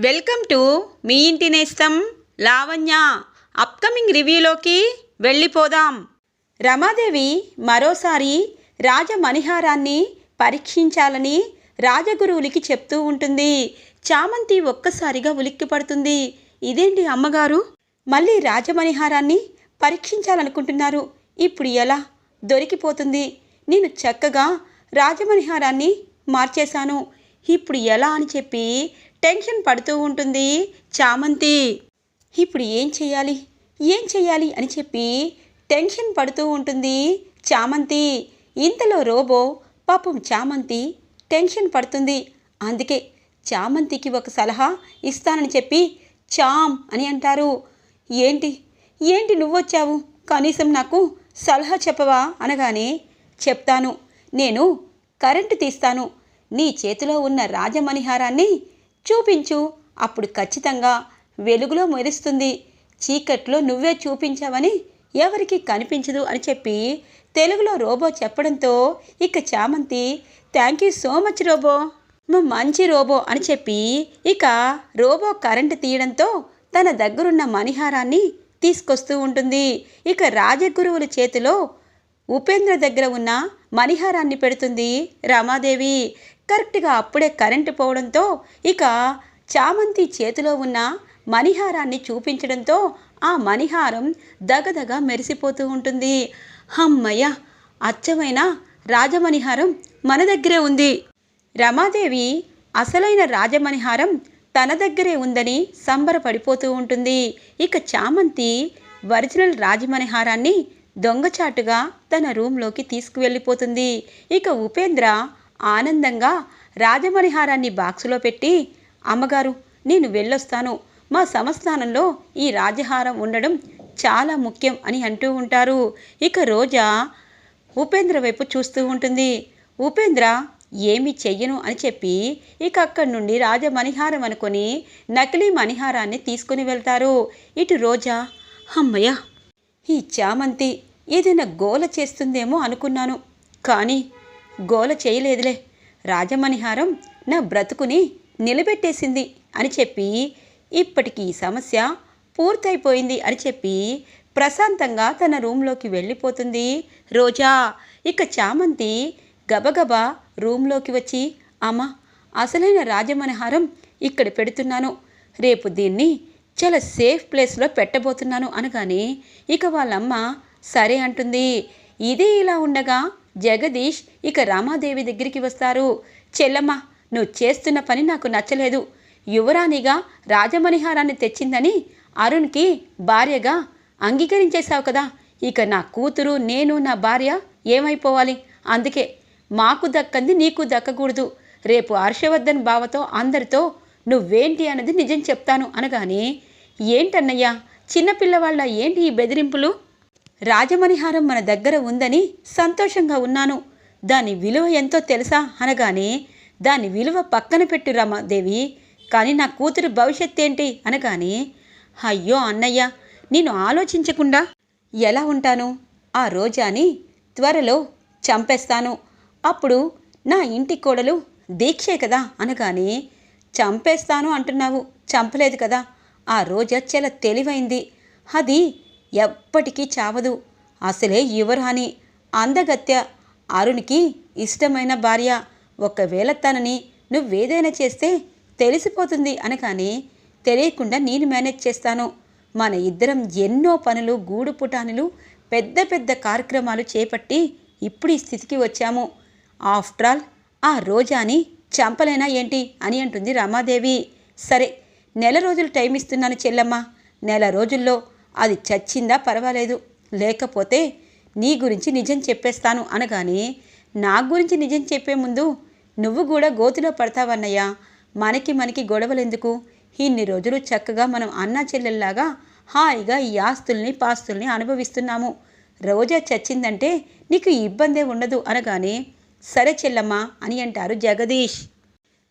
Welcome to me ఇంటి నేస్తం Lavanya. Upcoming రివ్యూలోకి వెళ్ళిపోదాం. రమాదేవి మరోసారి రాజమణిహారాన్ని పరీక్షించాలని రాజగురువులకి చెప్తూ ఉంటుంది. చామంతి ఒక్కసారిగా ఉలిక్కి పడుతుంది. ఇదేంటి అమ్మగారు? మళ్ళీ రాజమణిహారాన్ని పరీక్షించాలనుకుంటున్నారు. ఇప్పుడు ఎలా? దొరికిపోతుంది. నేను చక్కగా రాజమణిహారాన్ని మార్చేశాను. ఇప్పుడు ఎలా అని చెప్పి టెన్షన్ పడుతూ ఉంటుంది చామంతి. ఇప్పుడు ఏం చేయాలి? ఏం చేయాలి అని చెప్పి టెన్షన్ పడుతూ ఉంటుంది చామంతి. ఇంతలో రోబో పాపం చామంతి టెన్షన్ పడుతుంది. అందుకే చామంతికి ఒక సలహా ఇస్తానని చెప్పి చామ్ అని అంటారు. ఏంటి? ఏంటి నువ్వొచ్చావు కనీసం నాకు సలహా చెప్పవా? అనగానే చెప్తాను. నేను కరెంటు తీస్తాను. నీ చేతిలో ఉన్న రాజమణిహారాన్ని చూపించు. అప్పుడు ఖచ్చితంగా వెలుగులో మెరుస్తుంది. చీకట్లో నువ్వే చూపించావని ఎవరికి కనిపించదు అని చెప్పి తెలుగులో రోబో చెప్పడంతో ఇక Chamanthi thank you so much robo. నువ్వు మంచి రోబో అని చెప్పి ఇక రోబో కరెంటు తీయడంతో తన దగ్గరున్న మణిహారాన్ని తీసుకొస్తూ ఉంటుంది. ఇక రాజగురువుల చేతిలో ఉపేంద్ర దగ్గర ఉన్న మణిహారాన్ని పెడుతుంది రమాదేవి. కరెక్ట్గా అప్పుడే కరెంటు పోవడంతో ఇక చామంతి చేతిలో ఉన్న మణిహారాన్ని చూపించడంతో ఆ మణిహారం దగదగ మెరిసిపోతూ ఉంటుంది. హమ్మయ్య అచ్చమైన రాజమణిహారం మన దగ్గరే ఉంది. రమాదేవి అసలైన రాజమణిహారం తన దగ్గరే ఉందని సంబరపడిపోతూ ఉంటుంది. ఇక చామంతి ఒరిజినల్ రాజమణిహారాన్ని దొంగచాటుగా తన రూంలోకి తీసుకువెళ్ళిపోతుంది. ఇక ఉపేంద్ర ఆనందంగా రాజమణిహారాన్ని బాక్సులో పెట్టి అమ్మగారు నేను వెళ్ళొస్తాను. మా సంస్థానంలో ఈ రాజహారం ఉండడం చాలా ముఖ్యం అని అంటూ ఉంటారు. ఇక రోజా ఉపేంద్ర వైపు చూస్తూ ఉంటుంది. ఉపేంద్ర ఏమి చెయ్యను అని చెప్పి ఇక అక్కడి నుండి రాజమణిహారం అనుకొని నకిలీ మణిహారాన్ని తీసుకుని వెళ్తారు. ఇటు రోజా అమ్మయ్య ఈ చామంతి ఏదైనా గోల చేస్తుందేమో అనుకున్నాను. కానీ గోల చేయలేదులే. రాజమణిహారం నా బ్రతుకుని నిలబెట్టేసింది అని చెప్పి ఇప్పటికి ఈ సమస్య పూర్తయిపోయింది అని చెప్పి ప్రశాంతంగా తన రూంలోకి వెళ్ళిపోతుంది రోజా. ఇక చామంతి గబగబా రూంలోకి వచ్చి అమ్మ అసలైన రాజమనహారం ఇక్కడ పెడుతున్నాను. రేపు దీన్ని చాలా సేఫ్ ప్లేస్లో పెట్టబోతున్నాను అనగానే ఇక వాళ్ళమ్మ సరే అంటుంది. ఇది ఇలా ఉండగా జగదీష్ ఇక రామాదేవి దగ్గరికి వస్తారు. చెల్లమ్మ నువ్వు చేస్తున్న పని నాకు నచ్చలేదు. యువరాణిగా రాజమణిహారాన్ని తెచ్చిందని అరుణ్కి భార్యగా అంగీకరించేశావు కదా. ఇక నా కూతురు నేను నా భార్య ఏమైపోవాలి? అందుకే మాకు దక్కంది నీకు దక్కకూడదు. రేపు హర్షవర్ధన్ బావతో అందరితో నువ్వేంటి అన్నది నిజం చెప్తాను అనగానే ఏంటన్నయ్యా చిన్నపిల్లవాళ్ళ ఏంటి ఈ బెదిరింపులు? రాజమణిహారం మన దగ్గర ఉందని సంతోషంగా ఉన్నాను. దాని విలువ ఎంతో తెలుసా అనగానే దాని విలువ పక్కన పెట్టు రమాదేవి కానీ నా కూతురు భవిష్యత్ ఏంటి అనగానే అయ్యో అన్నయ్య నేను ఆలోచించకుండా ఎలా ఉంటాను? ఆ రోజాని త్వరలో చంపేస్తాను. అప్పుడు నా ఇంటి కోడలు దీక్షే కదా అనగానే చంపేస్తాను అంటున్నావు చంపలేదు కదా. ఆ రోజా చాలా తెలివైంది. అది ఎప్పటికీ చావదు. అసలే యువరాణి అందగత్య అరుణ్కి ఇష్టమైన భార్య. ఒకవేళ తనని నువ్వేదైనా చేస్తే తెలిసిపోతుంది అనగానే తెలియకుండా నేను మేనేజ్ చేస్తాను. మన ఇద్దరం ఎన్నో పనులు గూడు పుటానులు పెద్ద పెద్ద కార్యక్రమాలు చేపట్టి ఇప్పుడు ఈ స్థితికి వచ్చాము. ఆఫ్టర్ ఆల్ ఆ రోజాని చంపలేనా ఏంటి అని అంటుంది రమాదేవి. సరే నెల రోజులు టైం ఇస్తున్నాను చెల్లమ్మ. నెల రోజుల్లో అది చచ్చిందా పర్వాలేదు. లేకపోతే నీ గురించి నిజం చెప్పేస్తాను అనగానే నా గురించి నిజం చెప్పే ముందు నువ్వు కూడా గోతిలో పడతావన్నయ్యా మనకి మనకి గొడవలెందుకు? ఇన్ని రోజులు చక్కగా మనం అన్నా చెల్లెల్లాగా హాయిగా ఈ ఆస్తుల్ని పాస్తుల్ని అనుభవిస్తున్నాము. రోజా చచ్చిందంటే నీకు ఇబ్బందే ఉండదు అనగానే సరే చెల్లమ్మ అని అంటారు జగదీష్.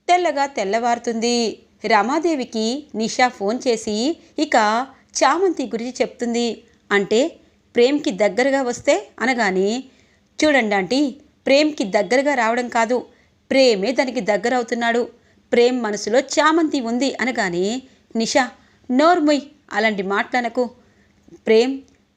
తెల్లగా తెల్లవారుతుంది. రమాదేవికి నిషా ఫోన్ చేసి ఇక చామంతి గురించి చెప్తుంది అంటే ప్రేమ్కి దగ్గరగా వస్తే అనగానే చూడండి ఆంటీ ప్రేమ్కి దగ్గరగా రావడం కాదు ప్రేమే దానికి దగ్గర అవుతున్నాడు. ప్రేమ్ మనసులో చామంతి ఉంది అనగానే నిషా నోర్ముయ్ అలాంటి మాటలనకు. ప్రేమ్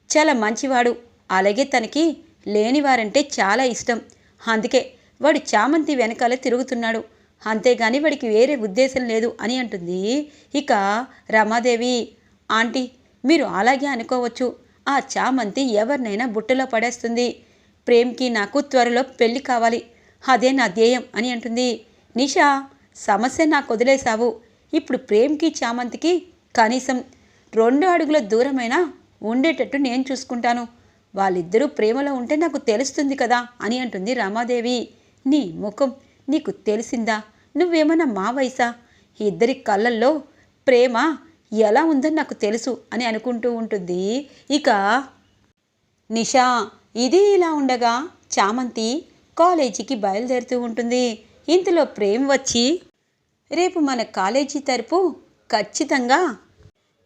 చాలా మంచివాడు అలాగే తనకి లేనివారంటే చాలా ఇష్టం. అందుకే వాడు చామంతి వెనకాల తిరుగుతున్నాడు. అంతేగాని వాడికి వేరే ఉద్దేశం లేదు అని అంటుంది. ఇక రమాదేవి ఆంటీ మీరు అలాగే అనుకోవచ్చు. ఆ చామంతి ఎవరినైనా బుట్టలో పడేస్తుంది. ప్రేమ్కి నాకు త్వరలో పెళ్ళి కావాలి. అదే నా ధ్యేయం అని అంటుంది. నిషా సమస్య నాకు వదిలేశావు. ఇప్పుడు ప్రేమ్కి చామంతికి కనీసం రెండు అడుగుల దూరమైనా ఉండేటట్టు నేను చూసుకుంటాను. వాళ్ళిద్దరూ ప్రేమలో ఉంటే నాకు తెలుస్తుంది కదా అని అంటుంది రమాదేవి. నీ ముఖం నీకు తెలిసిందా? నువ్వేమన్నా మా వయసా? ఇద్దరి కళ్ళల్లో ప్రేమ ఎలా ఉందని నాకు తెలుసు అని అనుకుంటూ ఉంటుంది. ఇక నిషా ఇది ఇలా ఉండగా చామంతి కాలేజీకి బయలుదేరుతూ ఉంటుంది. ఇంతలో ప్రేమ్ వచ్చి రేపు మన కాలేజీ తరపు ఖచ్చితంగా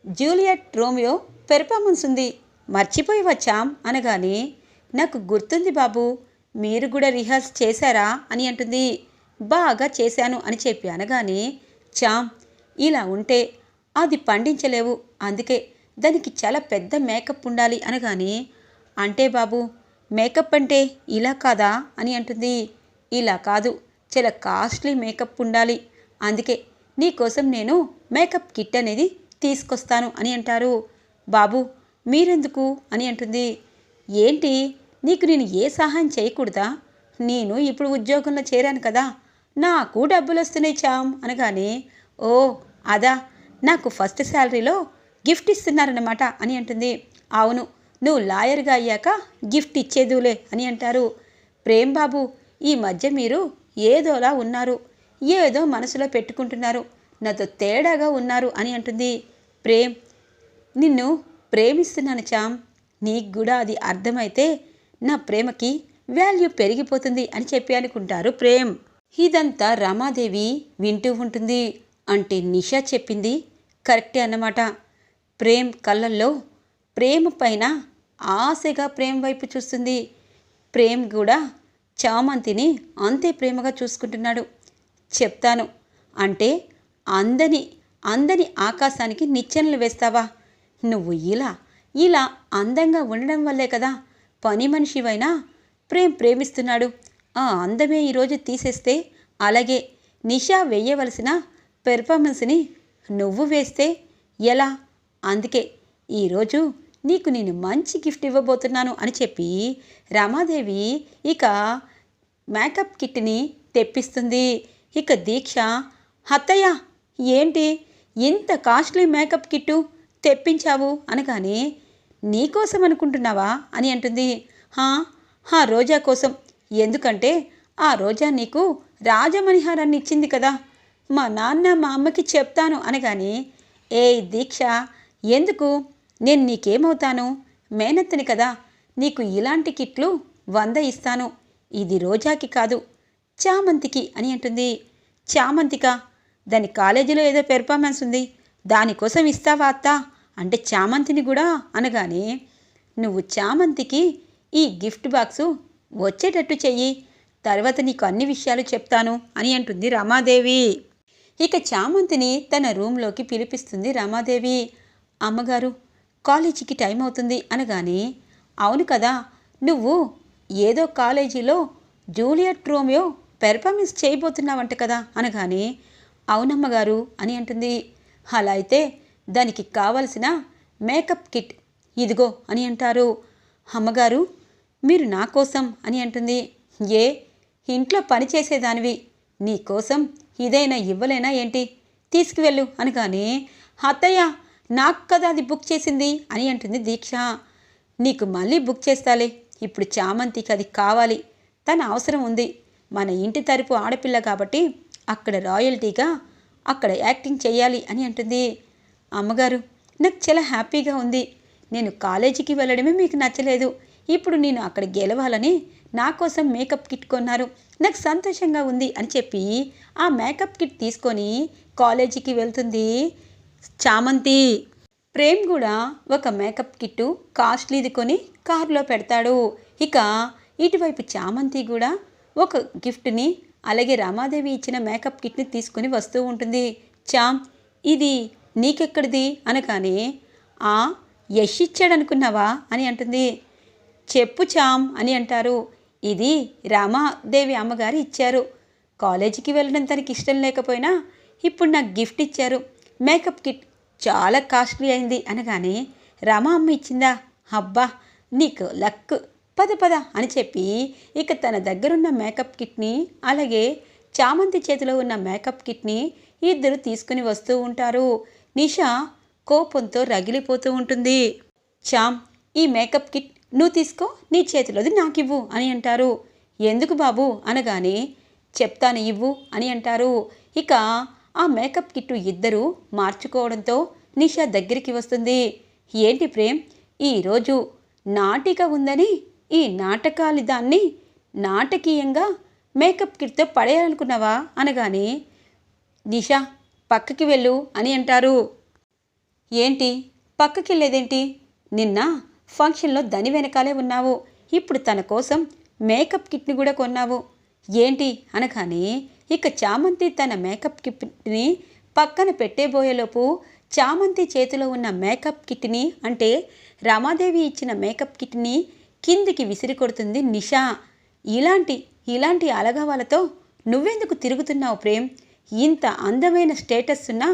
జూలియట్ రోమియో పెర్ఫార్మెన్స్ ఉంది. మర్చిపోయి వచ్చాం అనగానే నాకు గుర్తుంది బాబు మీరు కూడా రిహార్స్ చేశారా అని అంటుంది. బాగా చేశాను అని చెప్పి అనగానే చామ్ ఇలా ఉంటే అది పండించలేవు. అందుకే దానికి చాలా పెద్ద మేకప్ ఉండాలి అనగానే అంటే బాబు మేకప్ అంటే ఇలా కాదా? అని అంటుంది. ఇలా కాదు చాలా కాస్ట్లీ మేకప్ ఉండాలి. అందుకే నీకోసం నేను మేకప్ కిట్ అనేది తీసుకొస్తాను అని అంటారు. బాబు మీరెందుకు? అని అంటుంది. ఏంటి నీకు నేను ఏ సహాయం చేయకూడదా? నేను ఇప్పుడు ఉద్యోగంలో చేరాను కదా నాకు డబ్బులు వస్తున్నాయి చామ్ అనగానే ఓ అదా నాకు ఫస్ట్ శాలరీలో గిఫ్ట్ ఇస్తున్నారన్నమాట అని అంటుంది. అవును నువ్వు లాయర్గా అయ్యాక గిఫ్ట్ ఇచ్చేదులే అని అంటారు. ప్రేమ్ బాబు ఈ మధ్య మీరు ఏదోలా ఉన్నారు ఏదో మనసులో పెట్టుకుంటున్నారు నాతో తేడాగా ఉన్నారు అని అంటుంది. ప్రేమ్ నిన్ను ప్రేమిస్తున్నాను చామ్ నీకు కూడా అది అర్థమైతే నా ప్రేమకి వాల్యూ పెరిగిపోతుంది అని చెప్పి అనుకుంటారు ప్రేమ్. ఇదంతా రమాదేవి వింటూ ఉంటుంది. అంటే నిషా చెప్పింది కరెక్టే అన్నమాట. ప్రేమ్ కళ్ళల్లో ప్రేమ పైన ఆశగా ప్రేమ వైపు చూస్తుంది. ప్రేమ్ కూడా చామంతిని అంతే ప్రేమగా చూసుకుంటున్నాడు. చెప్తాను అంటే అందని అందని ఆకాశానికి నిచ్చెనలు వేస్తావా? నువ్వు ఇలా ఇలా అందంగా ఉండడం వల్లే కదా పని మనిషివైనా ప్రేమ్ ప్రేమిస్తున్నాడు. ఆ అందమే ఈరోజు తీసేస్తే అలాగే నిషా వేయవలసిన పెర్ఫార్మెన్స్ని నువ్వు వేస్తే ఎలా? అందుకే ఈరోజు నీకు నేను మంచి గిఫ్ట్ ఇవ్వబోతున్నాను అని చెప్పి రమాదేవి ఇక మేకప్ కిట్ని తెప్పిస్తుంది. ఇక దీక్ష అత్తయ్య ఏంటి ఇంత కాస్ట్లీ మేకప్ కిట్టు తెప్పించావు? అనగానే నీకోసం అనుకుంటున్నావా? అని అంటుంది. ఆ రోజా కోసం. ఎందుకంటే ఆ రోజా నీకు రాజమణిహారాన్ని ఇచ్చింది కదా. మా నాన్న మా అమ్మకి చెప్తాను అనగానే ఏ దీక్ష ఎందుకు? నేను నీకేమవుతాను? మేనత్తని కదా నీకు ఇలాంటి కిట్లు వంద ఇస్తాను. ఇది రోజాకి కాదు చామంతికి అని అంటుంది. చామంతిక? దాని కాలేజీలో ఏదో పెర్ఫార్మెన్స్ ఉంది. దానికోసం ఇస్తావా అత్త? అంటే చామంతిని కూడా అనగానే నువ్వు చామంతికి ఈ గిఫ్ట్ బాక్సు వచ్చేటట్టు చెయ్యి. తర్వాత నీకు అన్ని విషయాలు చెప్తాను అని అంటుంది రమాదేవి. ఇక చామంతిని తన రూంలోకి పిలిపిస్తుంది రమాదేవి. అమ్మగారు కాలేజీకి టైం అవుతుంది అనగానే అవును కదా నువ్వు ఏదో కాలేజీలో జూలియట్ రోమియో పెర్ఫార్మెన్స్ చేయబోతున్నావంట కదా అనగానే అవునమ్మగారు అని అంటుంది. అలా అయితే దానికి కావలసిన మేకప్ కిట్ ఇదిగో అని అంటారు. అమ్మగారు మీరు నా కోసం అని అంటుంది. ఏ ఇంట్లో పని చేసేదానివి ఇదైనా ఇవ్వలేనా ఏంటి? తీసుకువెళ్ళు అనగానే అత్తయ్య నాకు కదా అది బుక్ చేసింది అని అంటుంది దీక్ష. నీకు మళ్ళీ బుక్ చేస్తాలే. ఇప్పుడు చామంతికి అది కావాలి. తన అవసరం ఉంది. మన ఇంటి తరపు ఆడపిల్ల కాబట్టి అక్కడ రాయల్టీగా అక్కడ యాక్టింగ్ చేయాలి అని అంటుంది. అమ్మగారు నాకు చాలా హ్యాపీగా ఉంది. నేను కాలేజీకి వెళ్ళడమే మీకు నచ్చలేదు. ఇప్పుడు నేను అక్కడ గెలవాలని నా కోసం మేకప్ కిట్ కొన్నారు. నాకు సంతోషంగా ఉంది అని చెప్పి ఆ మేకప్ కిట్ తీసుకొని కాలేజీకి వెళ్తుంది. చామంతి! ప్రేమ్ కూడా ఒక మేకప్ కిట్టు కాస్ట్లీది కొని కారులో పెడతాడు. ఇక ఇటువైపు చామంతి కూడా ఒక గిఫ్ట్ని అలాగే రమాదేవి ఇచ్చిన మేకప్ కిట్ని తీసుకుని వస్తూ ఉంటుంది. చామ్ ఇది నీకెక్కడిది? అనగానే ఆ యష్ ఇచ్చాడనుకున్నావా? అని అంటుంది. చెప్పు చామ్ అని అంటారు. ఇది రామాదేవి అమ్మగారు ఇచ్చారు. కాలేజీకి వెళ్ళడం తనకి ఇష్టం లేకపోయినా ఇప్పుడు నాకు గిఫ్ట్ ఇచ్చారు. మేకప్ కిట్ చాలా కాస్ట్లీ అయింది అనగానే రామ అమ్మ ఇచ్చిందా? అబ్బా నీకు లక్ పద పద అని చెప్పి ఇక తన దగ్గరున్న మేకప్ కిట్ని అలాగే చామంతి చేతిలో ఉన్న మేకప్ కిట్ని ఇద్దరు తీసుకుని వస్తూ ఉంటారు. నిషా కోపంతో రగిలిపోతూ ఉంటుంది. చామ్ ఈ మేకప్ కిట్ నువ్వు తీసుకో నీ చేతిలోది నాకివ్వు అని అంటారు. ఎందుకు బాబు? అనగానే చెప్తాను ఇవ్వు అని అంటారు. ఇక ఆ మేకప్ కిట్టు ఇద్దరు మార్చుకోవడంతో నిషా దగ్గరికి వస్తుంది. ఏంటి ప్రేమ్? ఈరోజు నాటిక ఉందని ఈ నాటకాలి దాన్ని నాటకీయంగా మేకప్ కిట్తో పడేయాలనుకున్నావా? అనగానే నిషా పక్కకి వెళ్ళు అని అంటారు. ఏంటి? పక్కకి వెళ్ళేదేంటి? నిన్న ఫంక్షన్లో దని వెనకాలే ఉన్నావు. ఇప్పుడు తన కోసం మేకప్ కిట్ని కూడా కొన్నావు. ఏంటి అనగానే ఇక చామంతి తన మేకప్ కిట్ని పక్కన పెట్టేబోయేలోపు చామంతి చేతిలో ఉన్న మేకప్ కిట్ని అంటే రమాదేవి ఇచ్చిన మేకప్ కిట్ని కిందికి విసిరి కొడుతుంది నిషా. ఇలాంటి ఇలాంటి అలగవాలతో నువ్వెందుకు తిరుగుతున్నావు ప్రేమ్? ఇంత అందమైన స్టేటస్ ఉన్న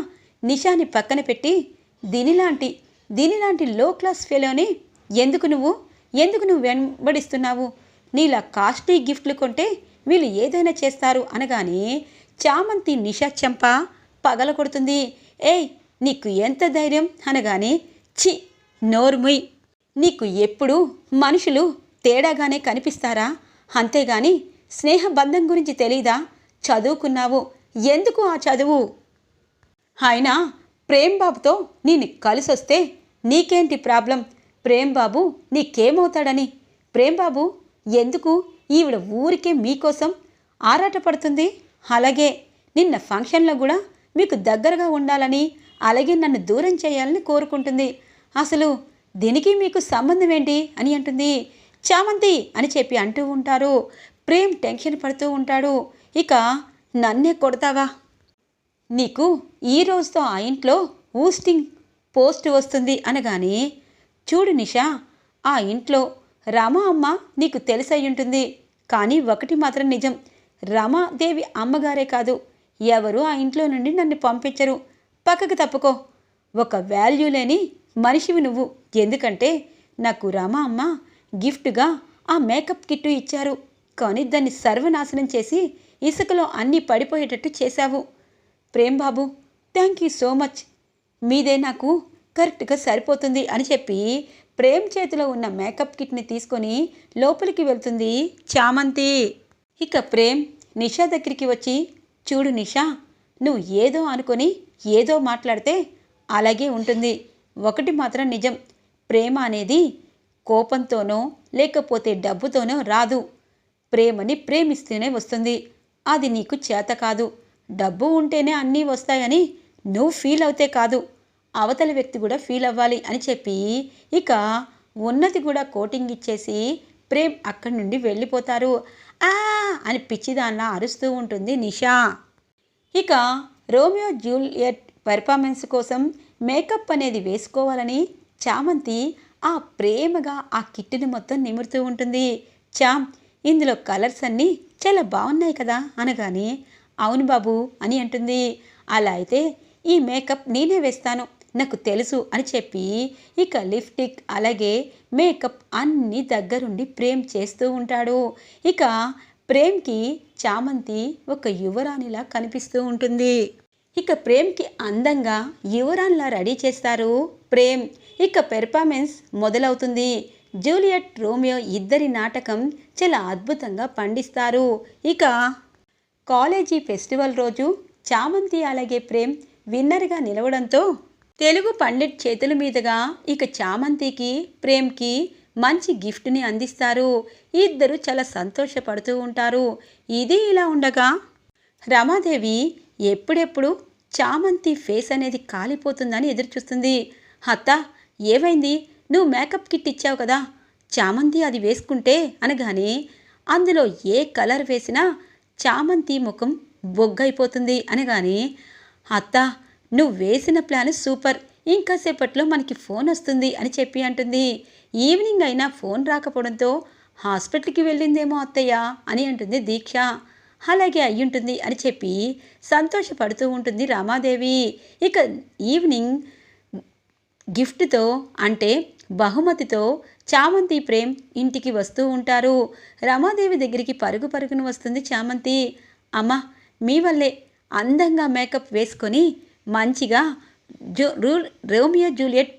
నిషాని పక్కన పెట్టి దీనిలాంటి దీనిలాంటి లో క్లాస్ ఫెలోని ఎందుకు నువ్వు? ఎందుకు నువ్వు వెంబడిస్తున్నావు? నీలా కాస్ట్లీ గిఫ్ట్లు కొంటే వీళ్ళు ఏదైనా చేస్తారు అనగానే చామంతి నిషా చెంప పగల కొడుతుంది ఏయ్ నీకు ఎంత ధైర్యం? అనగానే చి నోర్ముయ్ నీకు ఎప్పుడు మనుషులు తేడాగానే కనిపిస్తారా? అంతేగాని స్నేహబంధం గురించి తెలీదా? చదువుకున్నావు. ఎందుకు ఆ చదువు? అయినా ప్రేమ్ బాబుతో నేను కలిసొస్తే నీకేంటి ప్రాబ్లం? ప్రేమ్ బాబు నీకేమవుతాడని? ప్రేమ్ బాబు ఎందుకు? ఈవిడ ఊరికే మీకోసం ఆరాటపడుతుంది అలాగే నిన్న ఫంక్షన్లో కూడా మీకు దగ్గరగా ఉండాలని అలాగే నన్ను దూరం చేయాలని కోరుకుంటుంది. అసలు దీనికి మీకు సంబంధం ఏంటి అని అంటుంది. చామంతి అని చెప్పి అంటూ ఉంటారు. ప్రేమ్ టెన్షన్ పడుతూ ఉంటాడు. ఇక నన్నే కొడతావా? నీకు ఈ రోజుతో ఆ ఇంట్లో ఊస్టింగ్ పోస్ట్ వస్తుంది అనగానే చూడు నిషా ఆ ఇంట్లో రమ అమ్మ నీకు తెలిసయ్యుంటుంది. ఉంటుంది కానీ ఒకటి మాత్రం నిజం రమాదేవి అమ్మగారే కాదు. ఎవరు ఆ ఇంట్లో నుండి నన్ను పంపించరు. పక్కకు తప్పుకో. ఒక వాల్యూ లేని మనిషివి నువ్వు. ఎందుకంటే నాకు రమ అమ్మ గిఫ్ట్గా ఆ మేకప్ కిట్టు ఇచ్చారు. కానీ దాన్ని సర్వనాశనం చేసి ఇసుకలో అన్నీ పడిపోయేటట్టు చేశావు. Prem Babu thank you so much మీదే నాకు కరెక్ట్గా సరిపోతుంది అని చెప్పి ప్రేమ్ చేతిలో ఉన్న మేకప్ కిట్ని తీసుకొని లోపలికి వెళ్తుంది చామంతి. ఇక ప్రేమ్ నిషా దగ్గరికి వచ్చి చూడు నిషా నువ్వు ఏదో అనుకొని ఏదో మాట్లాడితే అలాగే ఉంటుంది. ఒకటి మాత్రం నిజం ప్రేమ అనేది కోపంతోనో లేకపోతే డబ్బుతోనో రాదు. ప్రేమని ప్రేమిస్తూనే వస్తుంది. అది నీకు చేత కాదు. డబ్బు ఉంటేనే అన్నీ వస్తాయని నువ్వు ఫీల్ అవుతే కాదు. అవతల వ్యక్తి కూడా ఫీల్ అవ్వాలి అని చెప్పి ఇక ఉన్నది కూడా కోటింగ్ ఇచ్చేసి ప్రేమ్ అక్కడి నుండి వెళ్ళిపోతారు. ఆ! అని పిచ్చిదాన్లా అరుస్తూ ఉంటుంది నిషా. ఇక రోమియో జూలియట్ పెర్ఫార్మెన్స్ కోసం మేకప్ అనేది వేసుకోవాలని చామంతి ఆ ప్రేమగా ఆ కిట్టుని మొత్తం నిమురుతూ ఉంటుంది. చామ్ ఇందులో కలర్స్ అన్నీ చాలా బాగున్నాయి కదా అనగానే అవును బాబు అని అంటుంది. అలా అయితే ఈ మేకప్ నేనే వేస్తాను. నాకు తెలుసు అని చెప్పి ఇక లిప్టిక్ అలాగే మేకప్ అన్ని దగ్గరుండి ప్రేమ్ చేస్తూ ఉంటాడు. ఇక ప్రేమ్కి చామంతి ఒక యువరాణిలా కనిపిస్తూ ఉంటుంది. ఇక ప్రేమ్కి అందంగా యువరాన్లా రెడీ చేస్తారు ప్రేమ్. ఇక పెర్ఫార్మెన్స్ మొదలవుతుంది. జూలియట్ రోమియో ఇద్దరి నాటకం చాలా అద్భుతంగా పండిస్తారు. ఇక కాలేజీ ఫెస్టివల్ రోజు చామంతి అలాగే ప్రేమ్ విన్నర్గా నిలవడంతో తెలుగు పండిట్ చేతుల మీదుగా ఇక చామంతికి ప్రేమ్కి మంచి గిఫ్ట్ని అందిస్తారు. ఇద్దరు చాలా సంతోషపడుతూ ఉంటారు. ఇది ఇలా ఉండగా రమాదేవి ఎప్పుడెప్పుడు చామంతి ఫేస్ అనేది కాలిపోతుందని ఎదురు చూస్తుంది అత్త ఏమైంది? నువ్వు మేకప్ కిట్ ఇచ్చావు కదా. చామంతి అది వేసుకుంటే అనగానే అందులో ఏ కలర్ వేసినా చామంతి ముఖం బొగ్గైపోతుంది అనగానే అత్త నువ్వు వేసిన ప్లాన్ సూపర్. ఇంకాసేపట్లో మనకి ఫోన్ వస్తుంది అని చెప్పి అంటుంది. ఈవినింగ్ అయినా ఫోన్ రాకపోవడంతో హాస్పిటల్కి వెళ్ళిందేమో అత్తయ్య అని అంటుంది దీక్ష. అలాగే అయ్యుంటుంది అని చెప్పి సంతోషపడుతూ ఉంటుంది రామాదేవి. ఇక ఈవినింగ్ గిఫ్ట్తో అంటే బహుమతితో చామంతి ప్రేమ్ ఇంటికి వస్తూ ఉంటారు. రమాదేవి దగ్గరికి పరుగు పరుగున వస్తుంది చామంతి. అమ్మ మీ వల్లే అందంగా మేకప్ వేసుకొని మంచిగా జూ రూ రోమియో జూలియట్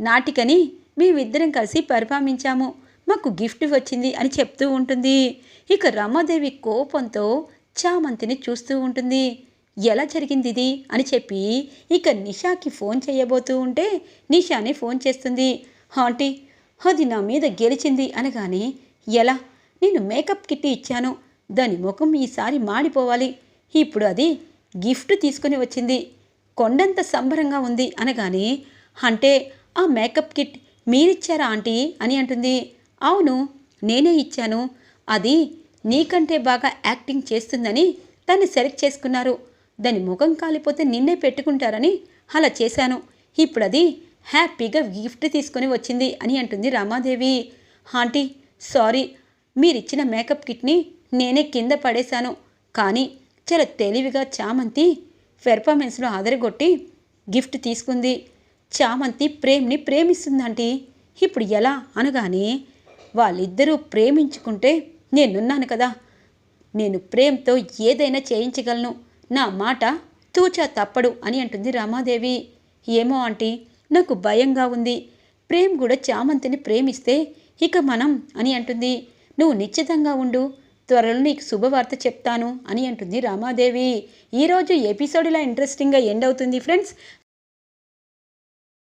నాటికని మేమిద్దరం కలిసి పరిపామించాము మాకు గిఫ్ట్ వచ్చింది అని చెప్తూ ఉంటుంది. ఇక రమాదేవి కోపంతో చామంతిని చూస్తూ ఉంటుంది. ఎలా జరిగింది ఇది? అని చెప్పి ఇక నిషాకి ఫోన్ చేయబోతూ ఉంటే నిషాని ఫోన్ చేస్తుంది. ఆంటీ అది నా మీద గెలిచింది అనగానే ఎలా? నేను మేకప్ కిట్ ఇచ్చాను. దాని ముఖం ఈసారి మాడిపోవాలి. ఇప్పుడు అది గిఫ్ట్ తీసుకుని వచ్చింది. కొండంత సంబరంగా ఉంది అనగానే అంటే ఆ మేకప్ కిట్ మీరిచ్చారా ఆంటీ? అని అంటుంది. అవును నేనే ఇచ్చాను. అది నీకంటే బాగా యాక్టింగ్ చేస్తుందని దాన్ని సెలెక్ట్ చేసుకున్నారు. దాని ముఖం కాలిపోతే నిన్నే పెట్టుకుంటారని అలా చేశాను. ఇప్పుడు అది హ్యాపీగా గిఫ్ట్ తీసుకొని వచ్చింది అని అంటుంది రామాదేవి. Aunty sorry. మీరిచ్చిన మేకప్ కిట్ని నేనే కింద పడేశాను. కానీ చాలా తెలివిగా చామంతి పెర్ఫార్మెన్స్లో ఆదరగొట్టి గిఫ్ట్ తీసుకుంది. చామంతి ప్రేమ్ని ప్రేమిస్తుందంటీ. ఇప్పుడు ఎలా అనగానే వాళ్ళిద్దరూ ప్రేమించుకుంటే నేనున్నాను కదా. నేను ప్రేమ్తో ఏదైనా చేయించగలను. నా మాట తూచా తప్పడు అని అంటుంది రమాదేవి. ఏమో ఆంటీ నాకు భయంగా ఉంది. ప్రేమ్ కూడా చామంతిని ప్రేమిస్తే ఇక మనం అని అంటుంది. నువ్వు నిశ్చితంగా ఉండు. త్వరలో నీకు శుభవార్త చెప్తాను అని అంటుంది రామాదేవి. ఈరోజు ఎపిసోడ్ ఇలా ఇంట్రెస్టింగ్గా ఎండ్ అవుతుంది ఫ్రెండ్స్